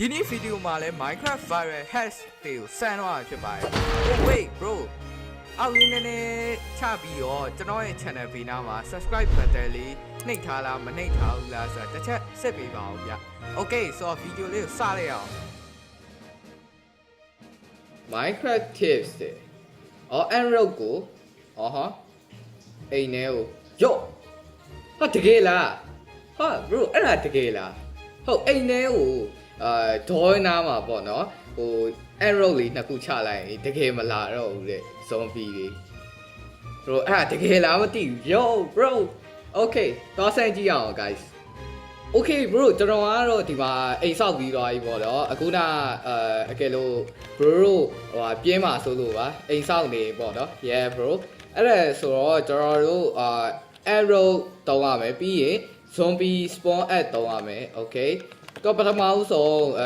ဒီနေ့ဗီဒီယိုမှာလဲ Minecraft viral hash တွေကိုစမ်းတော့မှာဖြစ်ပါတယ် Oh wait bro အောက်လေးနည်းနည်းချပြီးတော့ကျွန်တော်ရဲ့ channel ဘေးနားမှာ subscribe button လေးနှိပ်ထားလားမနှိပ်ထားဘူးလားဆိုတာတစ်ချက်စစ်ပေးပါအောင်ဗျ Okay ဆိုတော့ဗီဒီယိုလေးကိုစလိုက်အောင် Minecraft tips တဲ့အော် Enroll ကိုအော်ဟာအိမ်ထဲကိုယော့ဟာတကယ်လားဟာ bro အဲ့ဒါတကယ်လားဟုတ်အိမ်ထဲကို အာဒေါ်နာမှာပေါ့နော်ဟို arrow လေးနှစ်ခုချလိုက်ရင်တကယ်မလာတော့ဘူးတဲ့ zombie တွေ bro အဲ့ဒါတကယ်လားမသိဘူး yo bro okay တော့ဆန်းကြည့်အောင် guys okay bro ကျွန်တော်ကတော့ဒီမှာအိမ်ဆောက်ပြီးသွားပြီပေါ့နော်အခုနအဲအကယ်လို့ bro တို့ဟိုဟာပြင်းမှာဆိုလို့ပါအိမ်ဆောက်နေပေါ့နော် yeah bro အဲ့ဒါဆိုတော့ကျွန်တော်တို့အာ arrow တောင်းရမယ်ပြီးရင် zombie spawn add တောင်းရမယ် okay တော့ပထမဦးဆုံးအဲ